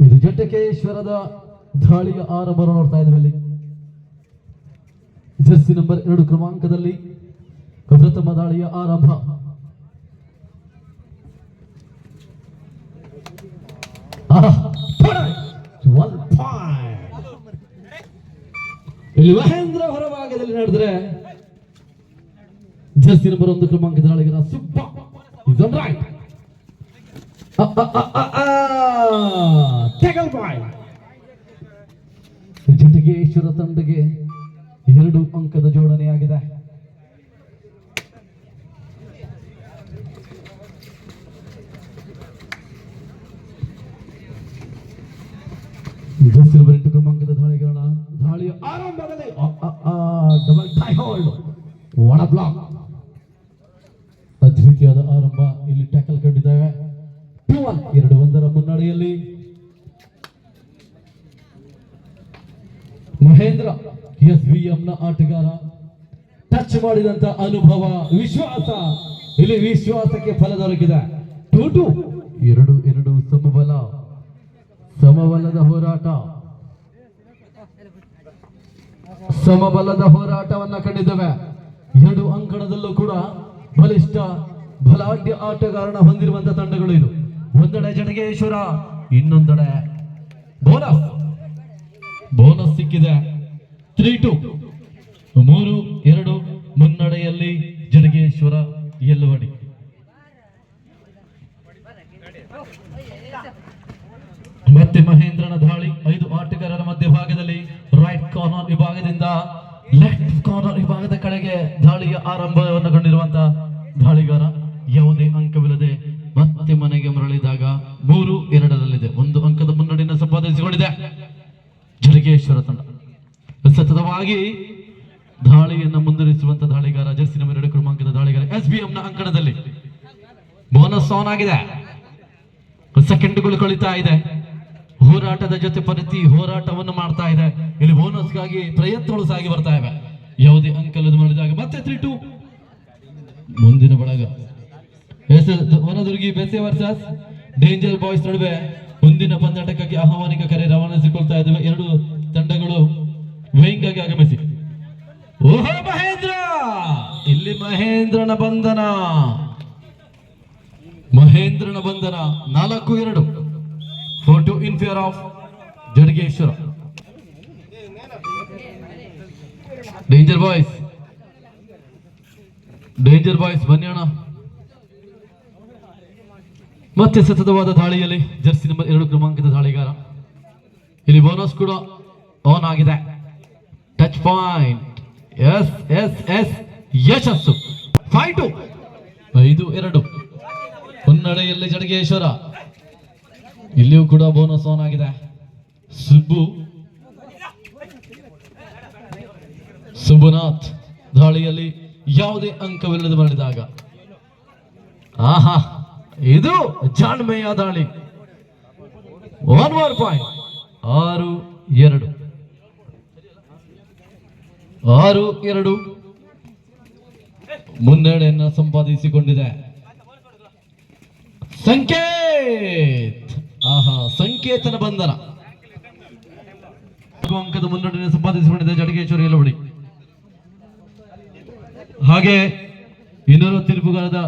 ಇದು ಜಟಕೇಶ್ವರದ ದಾಳಿಯ ಆರಂಭ ನೋಡ್ತಾ ಇದ್ದೇವೆ ಇಲ್ಲಿ. ಜರ್ಸಿ ನಂಬರ್ ಎರಡು ಕ್ರಮಾಂಕದಲ್ಲಿ ಪ್ರಥಮ ದಾಳಿಯ ಆರಂಭ. ಇಲ್ಲಿ ಮಹೇಂದ್ರ ಹೊರಭಾಗದಲ್ಲಿ ನಡೆದ್ರೆ ಜರ್ಸಿ ನಂಬರ್ ಒಂದು ಕ್ರಮಾಂಕದ ದಾಳಿಗರ ಸೂಪರ್ ಇದೊಂದು ರೈಟ್ ಬಾಯ್ ಜಟಗೇಶ್ವರ ತಂಡಗೆ ಎರಡು ಅಂಕದ ಜೋಡಣೆಯಾಗಿದೆ. ಸಿಲ್ವರ್ ಆರಂಭ ಇಲ್ಲಿ ಟ್ಯಾಕಲ್ ಕಂಡಿದ್ದಾವೆ. ಎರಡು ಒಂದರ ಮುನ್ನಡೆಯಲ್ಲಿ ಮಹೇಂದ್ರ ಎಸ್ ವಿ ನ ಆಟಗಾರ. ಟಚ್ ಮಾಡಿದಂತ ಅನುಭವ, ವಿಶ್ವಾಸ. ಇಲ್ಲಿ ವಿಶ್ವಾಸಕ್ಕೆ ಫಲ ದೊರಕಿದೆ. ಟೂ ಟು ಎರಡು ಎರಡು ಸಮಬಲ. ಸಮಬಲದ ಹೋರಾಟ. ಸಮಬಲದ ಹೋರಾಟವನ್ನ ಕಂಡಿದ್ದೇವೆ. ಎರಡು ಅಂಕಣದಲ್ಲೂ ಕೂಡ ಬಲಿಷ್ಠ, ಬಲಾಢ್ಯ ಆಟಗಾರನ ಹೊಂದಿರುವಂತ ತಂಡಗಳು ಇದು. ಒಂದೆಡೆ ಜಡಗೇಶ್ವರ, ಇನ್ನೊಂದೆಡೆ ಬೋನಸ್ ಬೋನಸ್ ಸಿಕ್ಕಿದೆ. ತ್ರೀ ಟು ಮೂರು, ಎರಡು, ಮುನ್ನಡೆಯಲ್ಲಿ ಜಡಗೇಶ್ವರ ಎಲ್ಲವಡಿ ಮತ್ತೆ ಮಹೇಂದ್ರನ ದಾಳಿ. ಐದು ಆಟಗಾರರ ಮಧ್ಯಭಾಗದಲ್ಲಿ ರೈಟ್ ಕಾರ್ನರ್ ವಿಭಾಗದಿಂದ ಲೆಫ್ಟ್ ಕಾರ್ನರ್ ವಿಭಾಗದ ಕಡೆಗೆ ದಾಳಿಯ ಆರಂಭವನ್ನು ಕಂಡಿರುವಂತಹ ದಾಳಿಗಾರ ಮುಂದುವರಿಸುವಂತ ದಾಳಿಗಾರ, ಜರ್ಸಿ ನಂಬರ್ ಎರಡು ಕ್ರಮಾಂಕದ ದಾಳಿಗಾರ ಎಸ್ ಬಿ ನ ಅಂಕಣದಲ್ಲಿ. ಬೋನಸ್ ಆನ್ ಆಗಿದೆ. ಸೆಕೆಂಡ್ಗಳು ಕಳೀತಾ ಇದೆ. ಹೋರಾಟದ ಜೊತೆ ಪರಿತಿ ಹೋರಾಟವನ್ನು ಮಾಡ್ತಾ ಇದೆ. ಇಲ್ಲಿ ಬೋನಸ್ಗಾಗಿ ಪ್ರಯತ್ನಗಳು ಸಾಗಿ ಬರ್ತಾ ಇವೆ. ಯಾವುದೇ ಅಂಕಲ್ ಮಾಡಿದಾಗ ಮತ್ತೆ ತ್ರೀ ಟು ಮುಂದಿನ ಬಳಗ. ವನದುರ್ಗಿ ಬೆಸೆ ವರ್ಸಸ್. ಡೇಂಜರ್ ಬಾಯ್ಸ್ ನಡುವೆ ಮುಂದಿನ ಪಂದಾಟಕ್ಕಾಗಿ ಆಹ್ವಾನಿಕ ಕರೆ ರವಾನಿಸಿಕೊಳ್ತಾ ಇದ್ದಾವೆ. ಎರಡು ತಂಡಗಳು ವೇಯಿಂಗಾಗಿ ಆಗಮಿಸಿ. ಓಹೋ, ಮಹೇಂದ್ರ! ಇಲ್ಲಿ ಮಹೇಂದ್ರನ ಬಂಧನ. ಮಹೇಂದ್ರನ ಬಂಧನ. ನಾಲ್ಕು, ಎರಡು. Four two in favour of Jadageshwara. Danger boys danger boys ಬನ್ನಿ ಮತ್ತೆ ಸತತವಾದ ದಾಳಿಯಲ್ಲಿ ಜರ್ಸಿ ನಂಬರ್ ಎರಡು ಕ್ರಮಾಂಕದ ದಾಳಿಗಾರ. ಇಲ್ಲಿ ಬೋನಸ್ ಕೂಡ ಆನ್ ಆಗಿದೆ. Touch point yes yes yes ಯಶಸ್ಸು. ಫೈಟು ಐದು, ಎರಡು. ಹೊನ್ನಡೆಯಲ್ಲಿ ಜಡಗೇಶ್ವರ. ಇಲ್ಲಿಯೂ ಕೂಡ ಬೋನಸ್ ಆನ್ ಆಗಿದೆ. ಸುಬ್ಬು. ಸುಬುನಾಥ್ ದಾಳಿಯಲ್ಲಿ ಯಾವುದೇ ಅಂಕವಿಲ್ಲದೆ ಮಾಡಿದಾಗ ಆಹಾ, ಇದು ಜಾಣ್ಮೆಯ ದಾಳಿ. ಒನ್ ಮೋರ್ ಪಾಯಿಂಟ್ ಆರು, ಎರಡು. ಆರು, ಎರಡು. ಮುನ್ನಡೆಯನ್ನು ಸಂಪಾದಿಸಿಕೊಂಡಿದೆ. ಸಂಕೇತ್! ಆಹಾ, ಸಂಕೇತನ ಬಂಧನ. ಅಂಕದ ಮುನ್ನಡೆಯನ್ನು ಸಂಪಾದಿಸಿಕೊಂಡಿದೆ ಜಡಗೇಶ್ವರಿ ಎಲ್ಲವಡಿ ಹಾಗೆ ಇನ್ನೂರು ತಿರುಪುಗಾರದ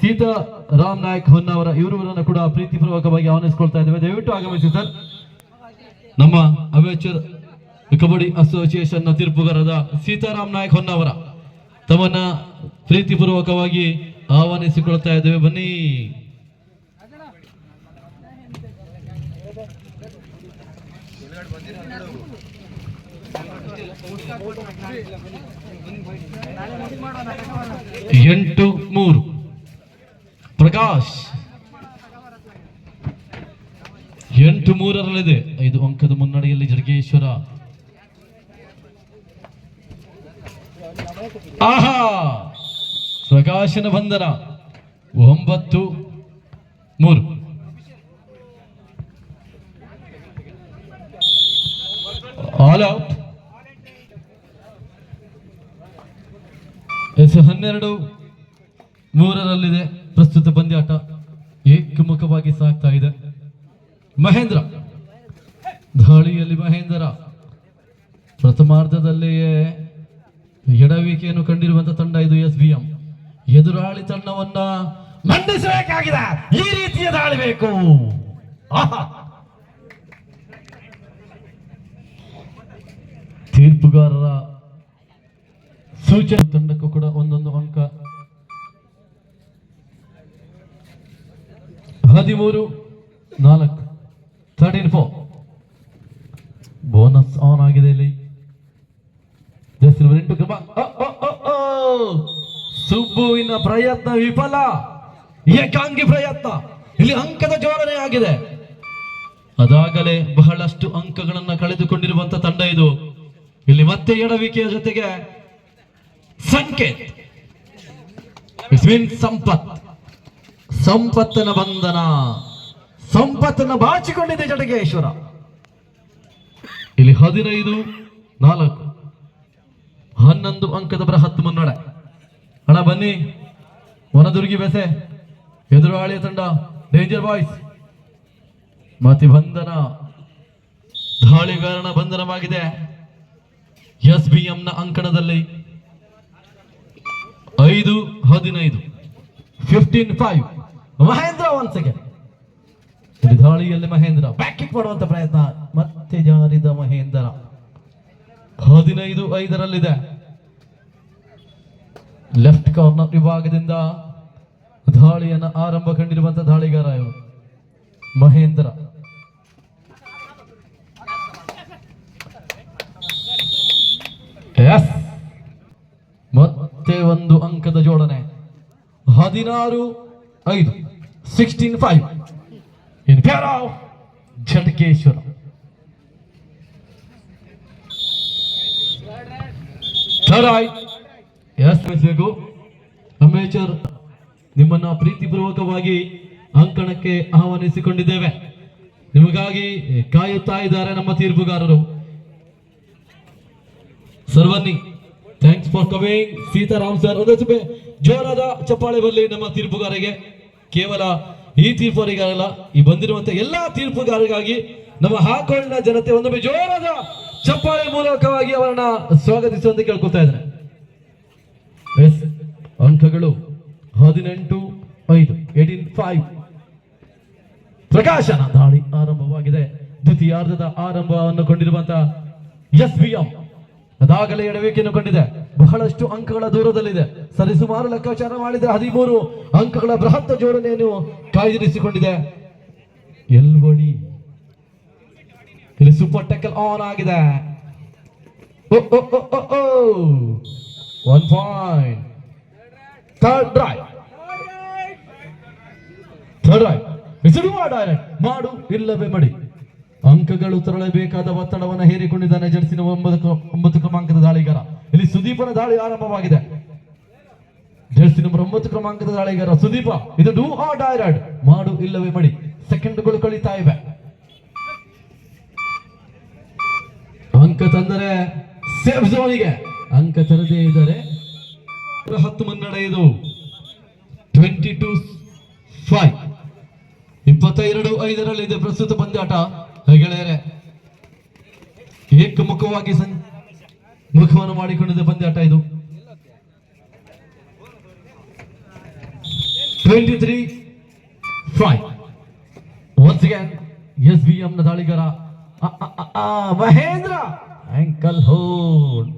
ಸೀತಾ ರಾಮ್ ನಾಯಕ್ ಹೊನ್ನಾವರ ಇವರವರನ್ನು ಕೂಡ ಪ್ರೀತಿಪೂರ್ವಕವಾಗಿ ಆಹ್ವಾನಿಸಿಕೊಳ್ತಾ ಇದ್ದೇವೆ. ದಯವಿಟ್ಟು ಆಗಮಿಸಿ ಸರ್. ನಮ್ಮ ಅವೇಚರ್ ಕಬಡ್ಡಿ ಅಸೋಸಿಯೇಷನ್ ತೀರ್ಪುಗಾರದ ಸೀತಾರಾಮ್ ನಾಯಕ್ ಹೊನ್ನಾವರ ತಮ್ಮನ್ನ ಪ್ರೀತಿಪೂರ್ವಕವಾಗಿ ಆಹ್ವಾನಿಸಿಕೊಳ್ತಾ ಇದ್ದೇವೆ. ಬನ್ನಿ. ಎಂಟು ಮೂರು. ಪ್ರಕಾಶ್. ಎಂಟು ಮೂರರಲ್ಲಿದೆ. ಐದು ಅಂಕದ ಮುನ್ನಡೆಯಲ್ಲಿ ಜಡಗೇಶ್ವರ ಆಹಾ! ಪ್ರಕಾಶನ ಬಂಧನ. ಒಂಬತ್ತು, ಮೂರು. ಆಲ್ ಔಟ್ ಎಸ್ ಹನ್ನೆರಡು, ಮೂರರಲ್ಲಿದೆ. ಪ್ರಸ್ತುತ ಪಂದ್ಯಾಟ ಏಕಮುಖವಾಗಿ ಸಾಗ್ತಾ ಇದೆ. ಮಹೇಂದ್ರ. ದಾಳಿಯಲ್ಲಿ ಮಹೇಂದ್ರ. ಪ್ರಥಮಾರ್ಧದಲ್ಲಿಯೇ ಎಡವಿಕೆಯನ್ನು ಕಂಡಿರುವಂತ ತಂಡ ಇದು ಎಸ್ ಬಿ ಎಂ ಎದುರಾಳಿ ತಂಡವನ್ನ ಮಂಡಿಸಬೇಕಾಗಿದೆ. ಈ ರೀತಿಯ ದಾಳಿ ಬೇಕು. ತೀರ್ಪುಗಾರರ ಸೂಚನೆ ತಂಡಕ್ಕೂ ಕೂಡ ಒಂದೊಂದು ಅಂಕ. ಹದಿಮೂರು, ನಾಲ್ಕು ತರ್ಟೀನ್ ಫೋರ್ ಬೋನಸ್ ಆನ್ ಆಗಿದೆ ಇಲ್ಲಿ. ಜಸ್ಟ್ ಎಂಟು ಕ್ರಮ. ಸುಬ್ಬುವಿನ ಪ್ರಯತ್ನ ವಿಫಲ. ಏಕಾಂಗಿ ಪ್ರಯತ್ನ. ಇಲ್ಲಿ ಅಂಕದ ಜೋಡಣೆ ಆಗಿದೆ. ಅದಾಗಲೇ ಬಹಳಷ್ಟು ಅಂಕಗಳನ್ನು ಕಳೆದುಕೊಂಡಿರುವಂತ ತಂಡ ಇದು. ಇಲ್ಲಿ ಮತ್ತೆ ಎಡವಿಕೆಯ ಜೊತೆಗೆ ಸಂಕೇತ್. ಸಂಪತ್. ಸಂಪತ್ತನ ಬಂಧನ. ಸಂಪತ್ತನ್ನು ಬಾಚಿಕೊಂಡಿದೆ ಜಟಗೇಶ್ವರ ಇಲ್ಲಿ ಹದಿನೈದು, ನಾಲ್ಕು, ಹನ್ನೊಂದು ಅಂಕದ ಬರ ಹತ್ತು ಮುನ್ನಡೆ. ಹಣ ಬನ್ನಿ. ವನದುರ್ಗಿ ಬೆಸೆ. ಎದುರಾಳಿಯ ತಂಡ. ಡೇಂಜರ್ ಬಾಯ್ಸ್ ಮತಿ ಬಂಧನ ದಾಳಿಗಾರನ ಬಂಧನವಾಗಿದೆ ಎಸ್ ಬಿ ಎಂನ ಅಂಕಣದಲ್ಲಿ ಐದು, ಹದಿನೈದು. Fifteen five Mahendra one second ದಾಳಿಯಲ್ಲಿ ಮಹೇಂದ್ರ. ಬ್ಯಾಕಿಂಗ್ ಮಾಡುವಂತ ಪ್ರಯತ್ನ. ಮತ್ತೆ ಜಾರಿದ ಮಹೇಂದ್ರ. ಹದಿನೈದು, ಐದರಲ್ಲಿದೆ. ಲೆಫ್ಟ್ ಕಾರ್ನರ್ ವಿಭಾಗದಿಂದ ದಾಳಿಯನ್ನು ಆರಂಭ ಕಂಡಿರುವಂತಹ ದಾಳಿಗಾರ ಇವರು. ಮಹೇಂದ್ರ. ಮತ್ತೆ ಒಂದು ಅಂಕದ ಜೋಡಣೆ. ಹದಿನಾರು, ಐದು sixteen five in favour of Jadageshwara Ambeshwar ನಿಮ್ಮನ್ನ ಪ್ರೀತಿಪೂರ್ವಕವಾಗಿ ಅಂಕಣಕ್ಕೆ ಆಹ್ವಾನಿಸಿಕೊಂಡಿದ್ದೇವೆ. ನಿಮಗಾಗಿ ಕಾಯುತ್ತಾ ಇದ್ದಾರೆ ನಮ್ಮ ತೀರ್ಪುಗಾರರು. ಸರ್ವನ್ನಿ thanks for coming Sitaram sir ಒಂದು ಜೋರಾದ ಚಪ್ಪಾಳೆ ಬರಲಿ ನಮ್ಮ ತೀರ್ಪುಗಾರರಿಗೆ ಕೇವಲ ಈ ತೀರ್ಪುಗಾರಿಗಾರಲ್ಲ ಈ ಬಂದಿರುವಂತಹ ಎಲ್ಲಾ ತೀರ್ಪುಗಾರರಿಗಾಗಿ ನಮ್ಮ ಹಾಕೊಳ್ಳ ಜನತೆ ಒಂದೊಮ್ಮೆ ಜೋರಾದ ಚಪ್ಪಾಳೆ ಮೂಲಕವಾಗಿ ಅವರನ್ನ ಸ್ವಾಗತಿಸುವಂತೆ ಕೇಳ್ಕೊತಾ ಇದ್ದಾರೆ. ಎಸ್ ಅಂಕಗಳು ಹದಿನೆಂಟು, ಐದು, ಏಟೀನ್, ಫೈವ್. ಪ್ರಕಾಶನ ದಾಳಿ ಆರಂಭವಾಗಿದೆ. ದ್ವಿತೀಯಾರ್ಧದ ಆರಂಭವನ್ನು ಕೊಂಡಿರುವಂತಹ ಎಸ್ ಬಿ ಎಂ ಅದಾಗಲೇ ಎಡವಿಕೆಯನ್ನು ಕಂಡಿದೆ. ಬಹಳಷ್ಟು ಅಂಕಗಳ ದೂರದಲ್ಲಿದೆ. ಸರಿಸುಮಾರು ಲೆಕ್ಕಾಚಾರ ಮಾಡಿದ್ರೆ ಹದಿಮೂರು ಅಂಕಗಳ ಬೃಹತ್ ಜೋಡಣೆಯನ್ನು ಕಾಯ್ದಿರಿಸಿಕೊಂಡಿದೆ. ಎಲ್ವಡಿ. ಇಲ್ಲಿ ಸೂಪರ್ ಟೆಕಲ್ ಆನ್ ಆಗಿದೆ. One point third drive third right ಬಿಸಿಲು ಡೈರೆಕ್ಟ್ ಮಾಡು ಇಲ್ಲವೇ ಮಡಿ. ಅಂಕಗಳು ತರಳಬೇಕಾದ ಒತ್ತಡವನ್ನು ಹೇರಿಕೊಂಡಿದ್ದಾನೆ ಜರ್ಸಿನ ಒಂಬತ್ತು ಒಂಬತ್ತು ಕ್ರಮಾಂಕದ ದಾಳಿಗಾರ. ಇಲ್ಲಿ ಸುದೀಪನ ದಾಳಿ ಆರಂಭವಾಗಿದೆ. ಜರ್ಸಿ ನಂಬರ್ ಒಂಬತ್ತು ಕ್ರಮಾಂಕದ ದಾಳಿಗಾರ ಸುದೀಪ. ಇದು ಡೂ ಆ ಡೈರೆಕ್ಟ್ ಮಾಡು ಇಲ್ಲವೇ ಮಡಿ. ಸೆಕೆಂಡ್ಗಳು ಕಳೀತಾ ಇವೆ. ಅಂಕ ತಂದರೆ ಸೇಫ್ ಝೋನಿಗೆ ಅಂಕ ತರದೇ ಇದ್ದಾರೆ. ಹತ್ತು ಮುನ್ನಡೆ ಇದು ಟ್ವೆಂಟಿ ಟು ಫೈವ್ ಇಪ್ಪತ್ತೆರಡು ಐದರಲ್ಲಿದೆ ಪ್ರಸ್ತುತ ಪಂದ್ಯಾಟ. ಗೆಳೆಯರೆ ಏಕಮುಖವಾಗಿ ಸಂ, ಮುಖವನ್ನು ಮಾಡಿಕೊಂಡಿದ್ದ ಪಂದ್ಯಾಟ ಇದು. Twenty three five once again S B M ನ ದಾಳಿಗಾರ. Mahendra! Ankle hold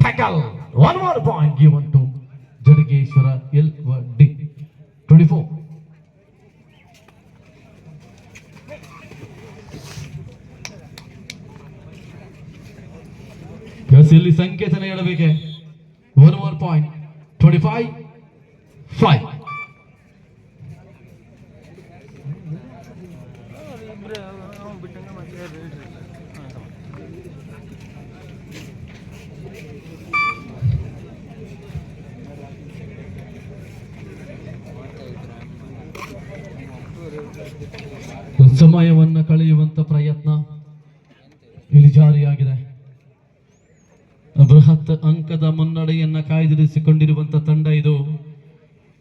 tackle one more point given to Jadageshwara L D S ಇಲ್ಲಿ ಸಂಕೇತನ ಹೇಳಬೇಕೆ. One more point twenty five five ಪ್ರಯತ್ನ ಇಲ್ಲಿ ಜಾರಿಯಾಗಿದೆ. ಬೃಹತ್ ಅಂಕದ ಮುನ್ನಡೆಯನ್ನ ಕಾಯ್ದಿರಿಸಿಕೊಂಡಿರುವಂತ ತಂಡ ಇದು.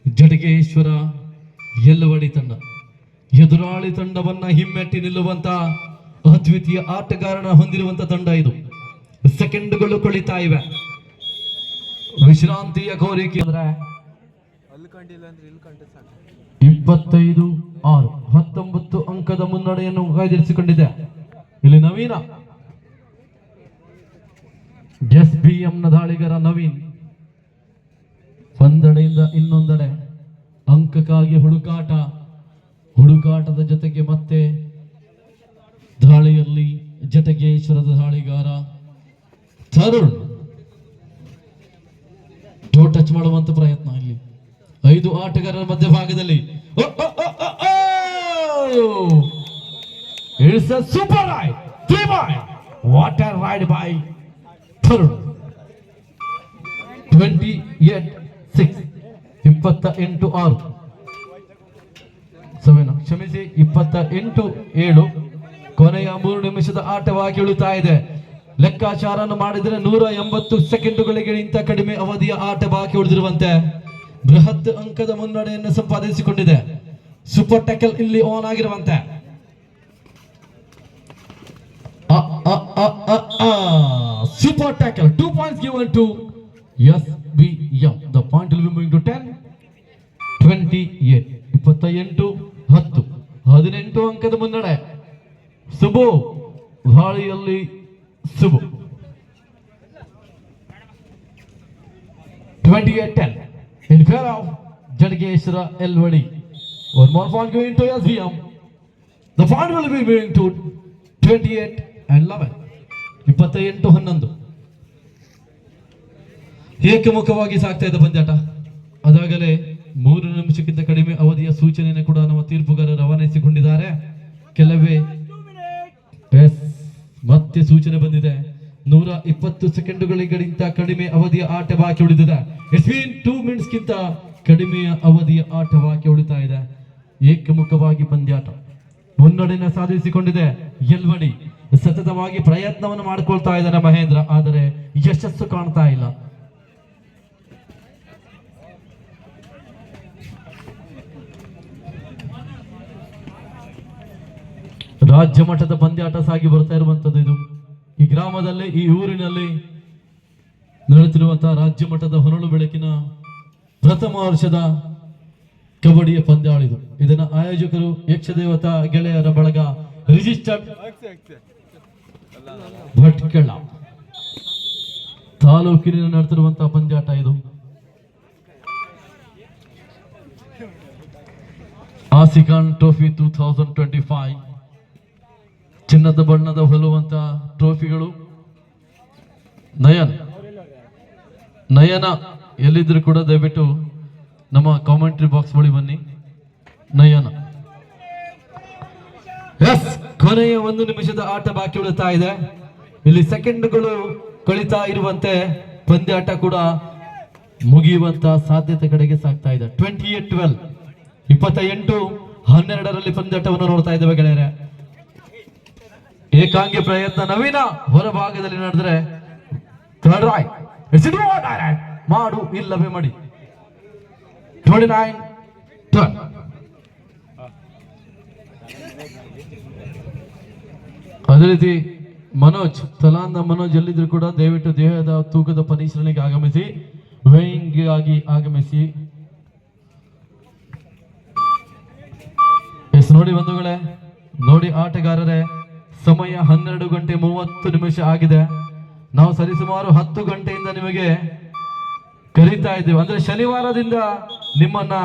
ಜಡಗೇಶ್ವರ ಎಲ್ಲವಡಿ ತಂಡ. ಎದುರಾಳಿ ತಂಡವನ್ನ ಹಿಮ್ಮೆಟ್ಟಿ ನಿಲ್ಲುವಂತ ಅದ್ವಿತೀಯ ಆಟಗಾರನ ಹೊಂದಿರುವಂತ ತಂಡ ಇದು. ಸೆಕೆಂಡ್ಗಳು ಕೊಳಿತಾ ಇವೆ. ವಿಶ್ರಾಂತಿಯ ಕೋರಿಕೆ. ಅಂದ್ರೆ ಇಪ್ಪತ್ತೈದು ಆರು, ಹತ್ತೊಂಬತ್ತು ಅಂಕದ ಮುನ್ನಡೆಯನ್ನು ಕಾಯ್ದಿರಿಸಿಕೊಂಡಿದೆ. ಇಲ್ಲಿ ನವೀನ. ಎಸ್ ಬಿ ನ ದಾಳಿಗರ ನವೀನ್. ಒಂದೆಡೆಯಿಂದ ಇನ್ನೊಂದೆಡೆ ಅಂಕಕ್ಕಾಗಿ ಹುಡುಕಾಟ. ಹುಡುಕಾಟದ ಜೊತೆಗೆ ಮತ್ತೆ ದಾಳಿಯಲ್ಲಿ ಜಟಗೇಶ್ವರದ ದಾಳಿಗಾರ ತರುಣ್. ಟೋ ಟಚ್ ಮಾಡುವಂತ ಪ್ರಯತ್ನ ಇಲ್ಲಿ. ಐದು ಆಟಗಾರರ ಮಧ್ಯಭಾಗದಲ್ಲಿ it's a super ride. Three boy what a ride Tarun twenty eight six ಇಪ್ಪತ್ತ ಎಂಟು ಆರು ಸೆವೆನ್, ಕ್ಷಮಿಸಿ. ಇಪ್ಪತ್ತ ಎಂಟು ಏಳು. ಕೊನೆಯ ಮೂರು ನಿಮಿಷದ ಆಟವಾಗಿ ಉಳಿತಾ ಇದೆ. ಲೆಕ್ಕಾಚಾರನ್ನು ಮಾಡಿದರೆ ನೂರ ಎಂಬತ್ತು ಸೆಕೆಂಡುಗಳಿಗಿಂತ ಕಡಿಮೆ ಅವಧಿಯ ಆಟ ಬಾಕಿ ಉಳಿದಿರುವಂತೆ. ಬೃಹತ್ ಅಂಕದ ಮುನ್ನಡೆಯನ್ನು ಸಂಪಾದಿಸಿಕೊಂಡಿದೆ. ಸೂಪರ್ ಟ್ಯಾಕಲ್ ಇಲ್ಲಿ on ಆಗಿರುವಂತೆ. Super tackle two points given to S B M the point will to moving to 10 28 28 10 18 ಅಂಕದ ಮುನ್ನಡೆ. ಸುಬು ಗಾಳಿಯಲ್ಲಿ Subbu. 28 10 in care of Jadgeshra Elvadi. One more point going to SVM. The point will be going to 28 and 11. ಇಪ್ಪತ್ತೆಂಟು ಹನ್ನೊಂದು ಏಕಮುಖವಾಗಿ ಸಾಗ್ತಾ ಇದ್ದ ಪಂದ್ಯಾಟ ಅದಾಗಲೇ ಮೂರು ನಿಮಿಷಕ್ಕಿಂತ ಕಡಿಮೆ ಅವಧಿಯ ಸೂಚನೆಯನ್ನು ಕೂಡ ನಮ್ಮ ತೀರ್ಪುಗಾರರು ರವಾನಿಸಿಕೊಂಡಿದ್ದಾರೆ ಕೆಲವೇ ಎಸ್, ಮತ್ತೆ ಸೂಚನೆ ಬಂದಿದೆ ನೂರ ಇಪ್ಪತ್ತು ಸೆಕೆಂಡುಗಳಿಗಿಂತ ಕಡಿಮೆ ಅವಧಿಯ ಆಟ ಬಾಕಿ ಉಳಿದಿದೆ ಬೀನ್ ಟೂ ಮಿನಿಟ್ಸ್ ಗಿಂತ ಕಡಿಮೆಯ ಅವಧಿಯ ಆಟವಾಗಿ ಉಳಿತಾ ಇದೆ. ಏಕಮುಖವಾಗಿ ಪಂದ್ಯಾಟ ಮುನ್ನಡೆನ ಸಾಧಿಸಿಕೊಂಡಿದೆ ಎಲ್ವಡಿ. ಸತತವಾಗಿ ಪ್ರಯತ್ನವನ್ನು ಮಾಡಿಕೊಳ್ತಾ ಇದ್ದಾನೆ ಮಹೇಂದ್ರ, ಆದರೆ ಯಶಸ್ಸು ಕಾಣ್ತಾ ಇಲ್ಲ. ರಾಜ್ಯ ಮಟ್ಟದ ಪಂದ್ಯಾಟ ಸಾಗಿ ಬರ್ತಾ ಇರುವಂತದ್ದು ಇದು. ಈ ಗ್ರಾಮದಲ್ಲಿ, ಈ ಊರಿನಲ್ಲಿ ನಡೆಯುತ್ತಿರುವಂತಹ ರಾಜ್ಯ ಮಟ್ಟದ ಹೊರಳು ಬೆಳಕಿನ ಪ್ರಥಮ ವರ್ಷದ ಕಬಡ್ಡಿಯ ಪಂದ್ಯಾಳಿದು. ಇದನ್ನ ಆಯೋಜಕರು ಯಕ್ಷದೇವತಾ ಗೆಳೆಯರ ಬಳಗ ರಿಜಿಸ್ಟರ್ಡ್ ಭಟ್ಕಳ. ತಾಲೂಕಿನ ನಡೆತಿರುವಂತಹ ಪಂದ್ಯಾಟ ಇದು. ಆಸಿಕಾನ್ trophy two thousand twenty five ಚಿನ್ನದ ಬಣ್ಣದ ಹೊಲುವಂತ ಟ್ರೋಫಿಗಳು. ನಯನ್. ನಯನ, ಎಲ್ಲಿದ್ರು ಕೂಡ ದಯವಿಟ್ಟು ನಮ್ಮ ಕಾಮೆಂಟ್ರಿ ಬಾಕ್ಸ್ ಬಳಿ ಬನ್ನಿ. ನಯನ. ಎಸ್ ಕೊನೆಯ ಒಂದು ನಿಮಿಷದ ಆಟ ಬಾಕಿ ಉಳಿತಾ ಇದೆ. ಇಲ್ಲಿ ಸೆಕೆಂಡ್ಗಳು ಕಳೀತಾ ಇರುವಂತೆ ಪಂದ್ಯಾಟ ಕೂಡ ಮುಗಿಯುವಂತ ಸಾಧ್ಯತೆ ಕಡೆಗೆ ಸಾಗ್ತಾ ಇದೆ. ಟ್ವೆಂಟಿ ಏಟ್ ಟ್ವೆಲ್ ಇಪ್ಪತ್ತ ಎಂಟು ಹನ್ನೆರಡರಲ್ಲಿ ಪಂದ್ಯಾಟವನ್ನು ನೋಡ್ತಾ ಇದ್ದೇವೆ ಗೆಳೆಯರೆ. ಏಕಾಂಗಿ ಪ್ರಯತ್ನ ನವೀನ ಹೊರಭಾಗದಲ್ಲಿ ನಡೆದ್ರೆ ರಾಯ್ ಮಾಡು, ಇಲ್ಲವೇ ಮಾಡಿ. ಟ್ವೆಂಟಿ ನೈನ್ ಅದೇ ರೀತಿ ಮನೋಜ್, ತಲಾಂದ ಮನೋಜ್ ಎಲ್ಲಿದ್ರು ಕೂಡ ದಯವಿಟ್ಟು ದೇಹದ ತೂಕದ ಪರಿಶೀಲನೆಗೆ ಆಗಮಿಸಿ ವೇಯಿಂಗ್ ಆಗಿ ಆಗಮಿಸಿ. ಎಸ್, ನೋಡಿ ಬಂಧುಗಳೇ, ನೋಡಿ ಆಟಗಾರರೇ, ಸಮಯ ಹನ್ನೆರಡು ಗಂಟೆ ಮೂವತ್ತು ನಿಮಿಷ ಆಗಿದೆ. ನಾವು ಸರಿಸುಮಾರು ಹತ್ತು ಗಂಟೆಯಿಂದ ನಿಮಗೆ ಕರೀತಾ ಇದ್ದೇವೆ. ಅಂದ್ರೆ ಶನಿವಾರದಿಂದ ನಿಮ್ಮನ್ನ